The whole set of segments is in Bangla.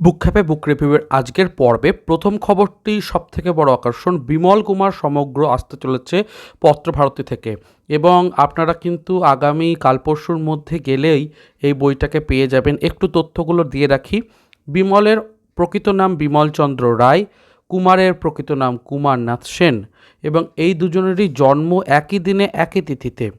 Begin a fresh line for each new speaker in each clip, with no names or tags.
বুকখ্যাপে বুক রিভিউয়ের আজকের পর্বে প্রথম খবরটি সবথেকে বড় আকর্ষণ, বিমল কুমার সমগ্র আসতে চলেছে পত্রভারতী থেকে। এবং আপনারা কিন্তু আগামী কাল পরশুর মধ্যে গেলেই এই বইটাকে পেয়ে যাবেন। একটু তথ্যগুলো দিয়ে রাখি। বিমলের প্রকৃত নাম বিমলচন্দ্র রায়, কুমারের প্রকৃত নাম কুমারনাথ সেন এবং এই দুজনেরই জন্ম একই দিনে, একই তিথিতে।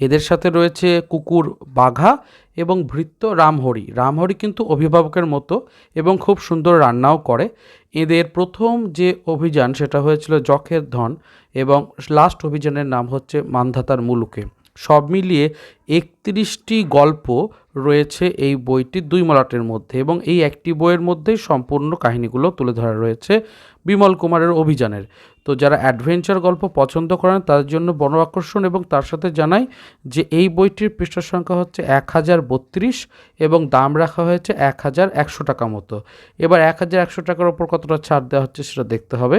এদের সাথে রয়েছে কুকুর বাঘা এবং ভৃত্য রামহরি। রামহরি কিন্তু অভিভাবকের মতো এবং খুব সুন্দর রান্নাও করে। এদের প্রথম যে অভিযান সেটা হয়েছিল যখের ধন এবং লাস্ট অভিযানের নাম হচ্ছে মান্ধাতার মুলুকে। সব মিলিয়ে একত্রিশটি গল্প রয়েছে এই বইটির দুই মলাটের মধ্যে এবং এই একটি বইয়ের মধ্যেই সম্পূর্ণ কাহিনীগুলো তুলে ধরা রয়েছে বিমল কুমারের অভিযানের। তো যারা অ্যাডভেঞ্চার গল্প পছন্দ করেন, তাদের জন্য বড় আকর্ষণ এবং তার সাথে জানাই যে এই বইটির পৃষ্ঠা সংখ্যা হচ্ছে এক হাজার বত্রিশ এবং দাম রাখা হয়েছে এক হাজার একশো টাকা মতো। এবার এক হাজার একশো টাকার ওপর কতটা ছাড় দেওয়া হচ্ছে সেটা দেখতে হবে।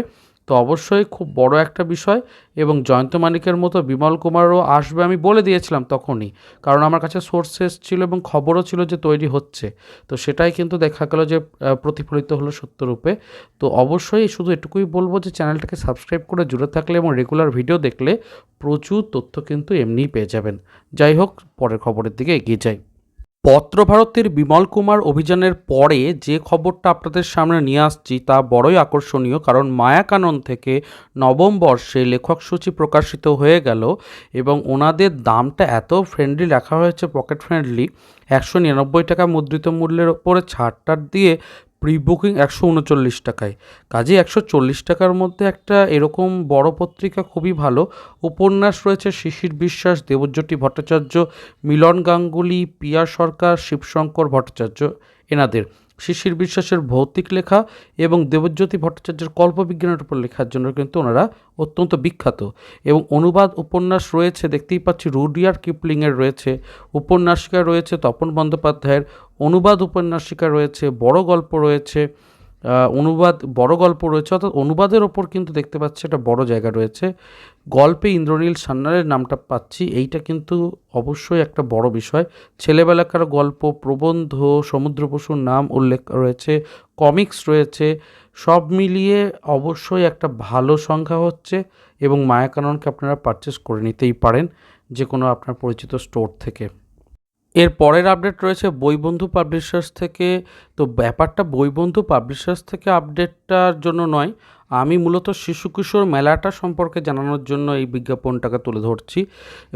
তো অবশ্যই খুব বড় একটা বিষয় এবং জয়ন্ত মানিকের মতো বিমল কুমারও আসবে আমি বলে দিয়েছিলাম তখনই। কারণ আমার কাছে সোর্সেস ছিল এবং খবরও ছিল যে তৈরি হচ্ছে। তো সেটাই কিন্তু দেখা গেল যে প্রতিফলিত হলো সত্যরূপে। তো অবশ্যই শুধু এটুকুই বলব যে, চ্যানেলটাকে সাবস্ক্রাইব করে জুড়ে থাকলে এবং রেগুলার ভিডিও দেখলে প্রচুর তথ্য কিন্তু এমনিই পেয়ে যাবেন। যাই হোক, পরের খবরের দিকে এগিয়ে যাই। পত্রভারতীর বিমল কুমার অভিযানের পরে যে খবরটা আপনাদের সামনে নিয়ে আসছি তা বড়ই আকর্ষণীয়, কারণ মায়াকানন থেকে নবম বর্ষে লেখক সূচি প্রকাশিত হয়ে গেল এবং ওনাদের দামটা এত ফ্রেন্ডলি রাখা হয়েছে পকেট ফ্রেন্ডলি একশো নিরানব্বই টাকা মুদ্রিত মূল্যের ওপরে ছাড়টার দিয়ে প্রি বুকিং একশো উনচল্লিশ টাকায়। কাজে একশো চল্লিশ টাকার মধ্যে একটা এরকম বড় পত্রিকা খুবই ভালো। উপন্যাস রয়েছে শিশির বিশ্বাস, দেবজ্যোতি ভট্টাচার্য, মিলন গাঙ্গুলি, পিয়া সরকার, শিবশঙ্কর ভট্টাচার্য এনাদের। শিশির বিশ্বাসের ভৌতিক লেখা এবং দেবজ্যোতি ভট্টাচার্যের কল্পবিজ্ঞানের উপর লেখার জন্য কিন্তু ওনারা অত্যন্ত বিখ্যাত। এবং অনুবাদ উপন্যাস রয়েছে, দেখতেই পাচ্ছি রুডিয়ার কিপলিংয়ের রয়েছে, উপন্যাসিকা রয়েছে তপন বন্দ্যোপাধ্যায়ের, অনুবাদ উপন্যাসিকা রয়েছে, বড় গল্প রয়েছে। অনুবাদ, বড় গল্প রয়েছে, অর্থাৎ অনুবাদের ওপর কিন্তু দেখতে পাচ্ছি একটা বড় জায়গা রয়েছে। গল্পে ইন্দ্রনীল সান্যালের নামটা পাচ্ছি। এইটা কিন্তু অবশ্যই একটা বড় বিষয়। ছেলেবেলাকার গল্প, প্রবন্ধ সমুদ্র বসুর নাম উল্লেখ রয়েছে, কমিক্স রয়েছে, সব মিলিয়ে অবশ্যই একটা ভালো সংখ্যা হচ্ছে এবং মায়াকাননকে আপনারা পারচেস করে নিতেই পারেন যে কোনো আপনার পরিচিত স্টোর থেকে। এর পরের আপডেট রয়েছে বইবন্ধু পাবলিশার্স থেকে। তো ব্যাপারটা বইবন্ধু পাবলিশার্স থেকে আপডেটটার জন্য নয়, আমি মূলত শিশু কিশোর মেলাটা সম্পর্কে জানানোর জন্য এই বিজ্ঞাপনটাকে তুলে ধরছি।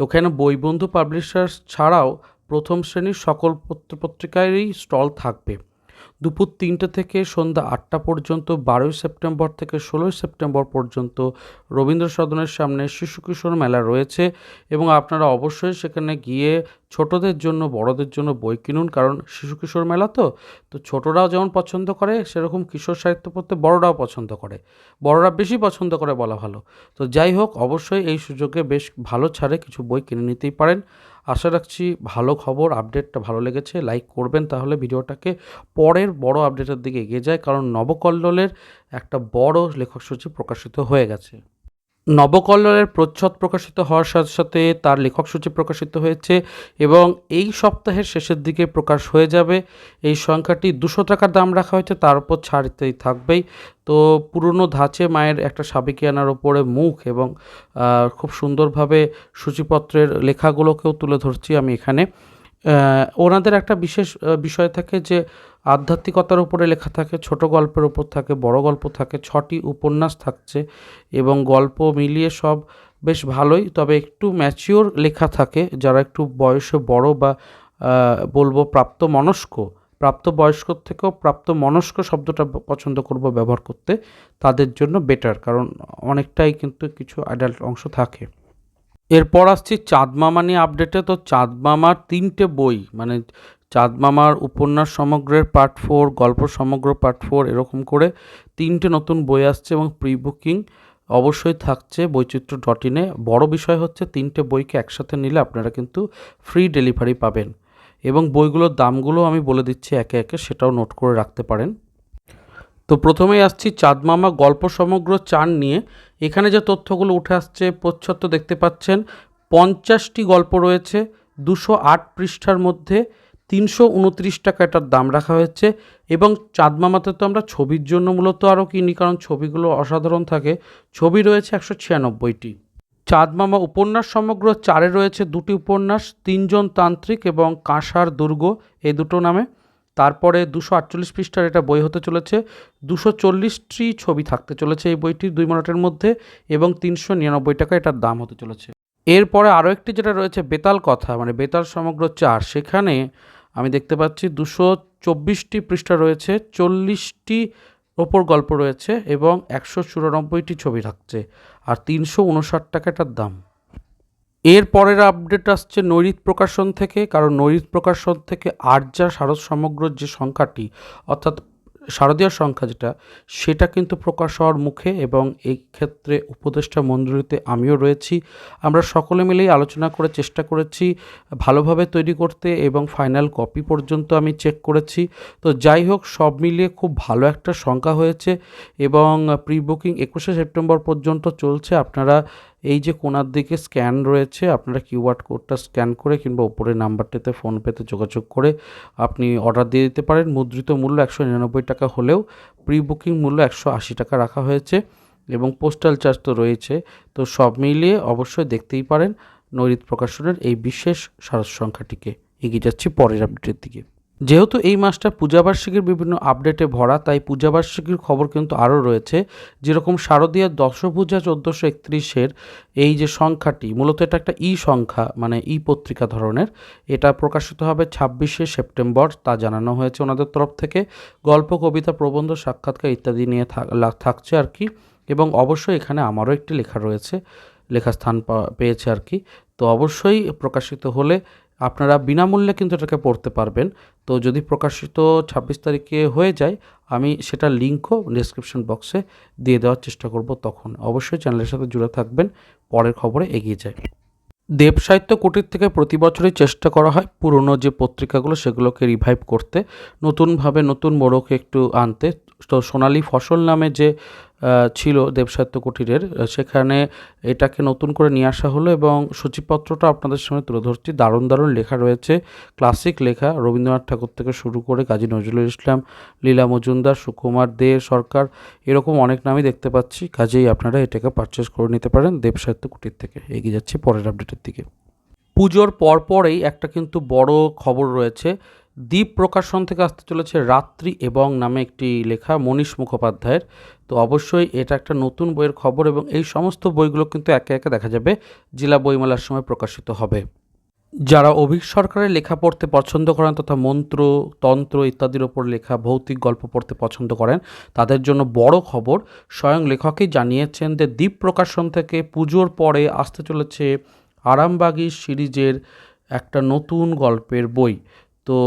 ওখানে বইবন্ধু পাবলিশার্স ছাড়াও প্রথম শ্রেণির সকল পত্র পত্রিকারই স্টল থাকবে। দুপুর তিনটে থেকে সন্ধ্যা আটটা পর্যন্ত, বারোই সেপ্টেম্বর থেকে ষোলোই সেপ্টেম্বর পর্যন্ত রবীন্দ্র সদনের সামনে শিশু কিশোর মেলা রয়েছে এবং আপনারা অবশ্যই সেখানে গিয়ে ছোটদের জন্য, বড়দের জন্য বই কিনুন, কারণ শিশু কিশোর মেলা তো। তো ছোটরাও যেমন পছন্দ করে, সেরকম কিশোর সাহিত্য পড়তে বড়রাও পছন্দ করে। বড়রা বেশি পছন্দ করে বলা ভালো। তো যাই হোক, অবশ্যই এই সুযোগে বেশ ভালো ছাড়ে কিছু বই কিনে নিতেই পারেন। আশা রাখছি ভালো খবর, আপডেটটা ভালো লেগেছে, লাইক করবেন তাহলে ভিডিওটাকে পরের বড় আপডেটের দিকে এগিয়ে যায়, কারণ নবকল্লোলের একটা বড় লেখক সূচি প্রকাশিত হয়ে গেছে। নবকল্লোলের প্রচ্ছদ প্রকাশিত হওয়ার সাথে সাথে তার লেখক সূচি প্রকাশিত হয়েছে এবং এই সপ্তাহের শেষের দিকে প্রকাশ হয়ে যাবে। এই সংখ্যাটি দুশো টাকার দাম রাখা হয়েছে, তার উপর ছাড়তেই থাকবেই। তো পুরনো ধাঁচে মায়ের একটা সাবেকিয়ানার ওপরে মুখ এবং খুব সুন্দরভাবে সূচিপত্রের লেখাগুলোকেও তুলে ধরছি আমি এখানে। ওনাদের একটা বিশেষ বিষয় থাকে যে আধ্যাত্মিকতার উপরে লেখা থাকে, ছোট গল্পের উপর থাকে, বড় গল্প থাকে, ছটি উপন্যাস থাকছে এবং গল্প মিলিয়ে সব বেশ ভালোই। তবে একটু ম্যাচিওর লেখা থাকে, যারা একটু বয়সে বড় বা বলব প্রাপ্ত মনস্ক প্রাপ্ত বয়স্ক থেকেও প্রাপ্ত মনস্ক শব্দটা পছন্দ করব ব্যবহার করতে, তাদের জন্য বেটার কারণ অনেকটাই কিন্তু কিছু অ্যাডাল্ট অংশ থাকে। এরপর আসছি চাঁদমামা নিয়ে আপডেটে তো চাঁদমামার তিনটে বই মানে চাঁদমামার উপন্যাস সমগ্রের পার্ট ফোর গল্প সমগ্র পার্ট ফোর এরকম করে তিনটে নতুন বই আসছে এবং প্রি বুকিং অবশ্যই থাকছে বৈচিত্র্য ডট ইনে বড় বিষয় হচ্ছে তিনটে বইকে একসাথে নিলে আপনারা কিন্তু ফ্রি ডেলিভারি পাবেন এবং বইগুলোর দামগুলো আমি বলে দিচ্ছি একে একে, সেটাও নোট করে রাখতে পারেন। তো প্রথমেই আসছি চাঁদমামা গল্প সমগ্র চান নিয়ে। এখানে যে তথ্যগুলো উঠে আসছে, প্রচ্ছদ দেখতে পাচ্ছেন, পঞ্চাশটি গল্প রয়েছে, দুশো আট পৃষ্ঠার মধ্যে তিনশো উনত্রিশ টাকা এটার দাম রাখা হয়েছে এবং চাঁদমামাতে তো আমরা ছবির জন্য মূলত আরও কিনি, কারণ ছবিগুলো অসাধারণ থাকে। ছবি রয়েছে একশো ছিয়ানব্বইটি। চাঁদমামা উপন্যাস সমগ্র চারে রয়েছে দুটি উপন্যাস, তিনজন তান্ত্রিক এবং কাঁসার দুর্গ, এই দুটো নামে। তারপরে দুশো আটচল্লিশ পৃষ্ঠার এটা বই হতে চলেছে, দুশো চল্লিশটি ছবি থাকতে চলেছে এই বইটি দুই মিনিটের মধ্যে এবং তিনশো নিরানব্বই টাকা এটার দাম হতে চলেছে। এরপরে আরও একটি যেটা রয়েছে, বেতাল কথা মানে বেতাল সমগ্র চার। সেখানে আমি দেখতে পাচ্ছি দুশো চব্বিশটি পৃষ্ঠা রয়েছে, চল্লিশটি ওপর গল্প রয়েছে এবং একশো চুরানব্বইটি ছবি থাকছে, আর তিনশো উনষাট টাকা এটার দাম। এর পরের আপডেট আসছে নৈরিত প্রকাশন থেকে, কারণ নৈরিত প্রকাশন থেকে আর্যা শারদ সমগ্রর যে সংখ্যাটি, অর্থাৎ শারদীয় সংখ্যা যেটা, সেটা কিন্তু প্রকাশ হওয়ার মুখে এবং এই ক্ষেত্রে উপদেষ্টা মঞ্জুরিতে আমিও রয়েছি। আমরা সকলে মিলেই আলোচনা করে চেষ্টা করেছি, ভালোভাবে তৈরি করতে এবং ফাইনাল কপি পর্যন্ত আমি চেক করেছি। তো যাই হোক, সব মিলিয়ে খুব ভালো একটা সংখ্যা হয়েছে এবং প্রি বুকিং একুশে সেপ্টেম্বর পর্যন্ত চলছে। আপনারা এই যে কোনার দিকে স্ক্যান রয়েছে, আপনারা কিউআর কোডটা স্ক্যান করে কিংবা উপরের নাম্বারটিতে ফোনপেতে যোগাযোগ করে আপনি অর্ডার দিয়ে দিতে পারেন। মুদ্রিত মূল্য একশো নিরানব্বই টাকা হলেও প্রি বুকিং মূল্য একশো আশি টাকা রাখা হয়েছে এবং পোস্টাল চার্জ তো রয়েছে। তো সব মিলিয়ে অবশ্যই দেখতেই পারেন নৈরিত প্রকাশনের এই বিশেষ সারস সংখ্যাটিকে। এগিয়ে যাচ্ছি পরের আপডেটের দিকে। যেহেতু এই মাসটা পূজাবার্ষিকীর বিভিন্ন আপডেটে ভরা, তাই পূজাবার্ষিকীর খবর কিন্তু আরও রয়েছে। যেরকম শারদীয়ার দশভূজা চোদ্দোশো একত্রিশের এই যে সংখ্যাটি, মূলত এটা একটা ই সংখ্যা মানে ই পত্রিকা ধরনের। এটা প্রকাশিত হবে ছাব্বিশে সেপ্টেম্বর, তা জানানো হয়েছে ওনাদের তরফ থেকে। গল্প, কবিতা, প্রবন্ধ, সাক্ষাৎকার ইত্যাদি নিয়ে থাকছে আর কি। এবং অবশ্যই এখানে আমারও একটি লেখা রয়েছে লেখা স্থান পেয়েছে আর কি। তো অবশ্যই প্রকাশিত হলে আপনারা বিনামূল্যে কিন্তু এটাকে পড়তে পারবেন। তো যদি প্রকাশিত ছাব্বিশ তারিখে হয়ে যায়, আমি সেটার লিঙ্কও ডিসক্রিপশন বক্সে দিয়ে দেওয়ার চেষ্টা করব তখন। অবশ্যই চ্যানেলের সাথে জুড়ে থাকবেন। পরের খবরে এগিয়ে যায় দেব সাহিত্য কুটির থেকে প্রতি বছরই চেষ্টা করা হয় পুরনো যে পত্রিকাগুলো সেগুলোকে রিভাইভ করতে। নতুনভাবে নতুন মোড়কে একটু আনতে। তো সোনালি ফসল নামে যে ছিল দেবসাহিত্য কুটিরের সেখানে এটাকে নতুন করে নিয়ে আসা হলো এবং সূচিপত্রটা আপনাদের সামনে তুলে ধরছি। দারুণ দারুণ লেখা রয়েছে, ক্লাসিক লেখা। রবীন্দ্রনাথ ঠাকুর থেকে শুরু করে কাজী নজরুল ইসলাম, লীলা মজুমদার, সুকুমার দে সরকার, এরকম অনেক নামই দেখতে পাচ্ছি। কাজেই আপনারা এটাকে পারচেস করে নিতে পারেন দেবসাহিত্য কুটির থেকে। এগিয়ে যাচ্ছি পরের আপডেটের দিকে। পুজোর পরপরেই একটা কিন্তু বড় খবর রয়েছে দ্বীপ প্রকাশন থেকে আসতে চলেছে রাত্রি এবং নামে একটি লেখা মনীষ মুখোপাধ্যায়ের। তো অবশ্যই এটা একটা নতুন বইয়ের খবর এবং এই সমস্ত বইগুলো কিন্তু একে একে দেখা যাবে। জেলা বইমেলার সময় প্রকাশিত হবে। যারা অভিক সরকারের লেখা পড়তে পছন্দ করেন তথা মন্ত্র, তন্ত্র ইত্যাদির ওপর লেখা ভৌতিক গল্প পড়তে পছন্দ করেন, তাদের জন্য বড় খবর, স্বয়ং লেখকই জানিয়েছেন যে দ্বীপ প্রকাশন থেকে পুজোর পরে আসতে চলেছে আরামবাগী সিরিজের একটা নতুন গল্পের বই। তো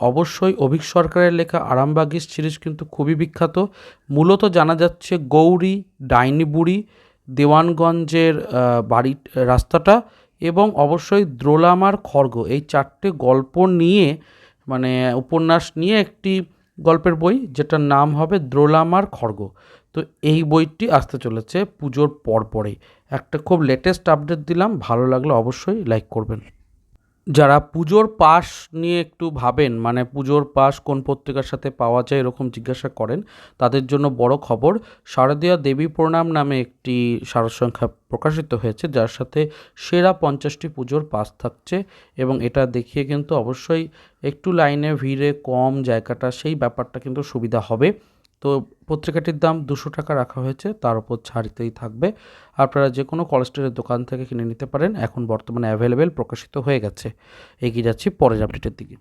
অবশ্যই অভিক সরকারের লেখা আরামবাগিস সিরিজ কিন্তু খুবই বিখ্যাত। মূলত জানা যাচ্ছে গৌরী ডাইনিবুড়ি দেওয়ানগঞ্জের বাড়ি রাস্তাটা এবং অবশ্যই দ্রোলামার খর্গ এই চারটে গল্প নিয়ে মানে উপন্যাস নিয়ে একটি গল্পের বই যেটার নাম হবে দ্রোলামার খর্গ তো এই বইটি আসতে চলেছে পুজোর পরপরেই। একটা খুব লেটেস্ট আপডেট দিলাম। ভালো লাগলে অবশ্যই লাইক করবেন। যারা পুজোর পাস নিয়ে একটু ভাবেন মানে পুজোর পাস কোন পত্রিকার সাথে পাওয়া যায় এরকম জিজ্ঞাসা করেন, তাদের জন্য বড় খবর, শারদীয়া দেবী প্রণাম নামে একটি সারসংখ্যা প্রকাশিত হয়েছে, যার সাথে সেরা পঞ্চাশটি পুজোর পাস থাকছে এবং এটা দেখিয়ে কিন্তু অবশ্যই একটু লাইনে ভিড়ে কম জায়গাটা, সেই ব্যাপারটা কিন্তু সুবিধা হবে। তো পত্রিকাটির দাম দুশো টাকা রাখা হয়েছে, তার উপর ছাড়তেই থাকবে। আপনারা যে কোনো কলেস্টোরের দোকান থেকে কিনে নিতে পারেন, এখন বর্তমানে অ্যাভেলেবেল প্রকাশিত হয়ে গেছে। এগিয়ে যাচ্ছি পরের আপডেটের দিকে।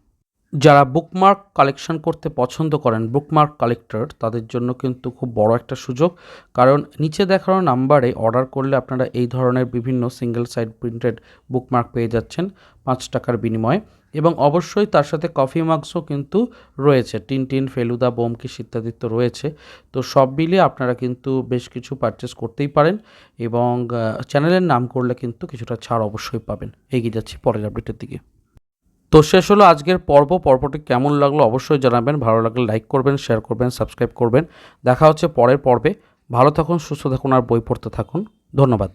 যারা বুকমার্ক কালেকশন করতে পছন্দ করেন বুকমার্ক কালেক্টর তাদের জন্য কিন্তু খুব বড় একটা সুযোগ। কারণ নিচে দেখানো নাম্বারে অর্ডার করলে আপনারা এই ধরনের বিভিন্ন সিঙ্গেল সাইড প্রিন্টেড বুকমার্ক পেয়ে যাচ্ছেন পাঁচ টাকার বিনিময়ে। এবং অবশ্যই তার সাথে কফি মার্কসও কিন্তু রয়েছে, টিন টিন, ফেলুদা, বোমকিস ইত্যাদি তো রয়েছে। তো সব মিলিয়ে আপনারা কিন্তু বেশ কিছু পারচেস করতেই পারেন এবং চ্যানেলের নাম করলে কিন্তু কিছুটা ছাড় অবশ্যই পাবেন। এগিয়ে যাচ্ছি পরের আপডেটের দিকে। তো শেষ হলো আজকের পর্ব। পর্বটি কেমন লাগল অবশ্যই জানাবেন। ভালো লাগলে লাইক করবেন, শেয়ার করবেন, সাবস্ক্রাইব করবেন। দেখা হচ্ছে পরের পর্বে। ভালো থাকুন, সুস্থ থাকুন আর বই পড়তে থাকুন। ধন্যবাদ।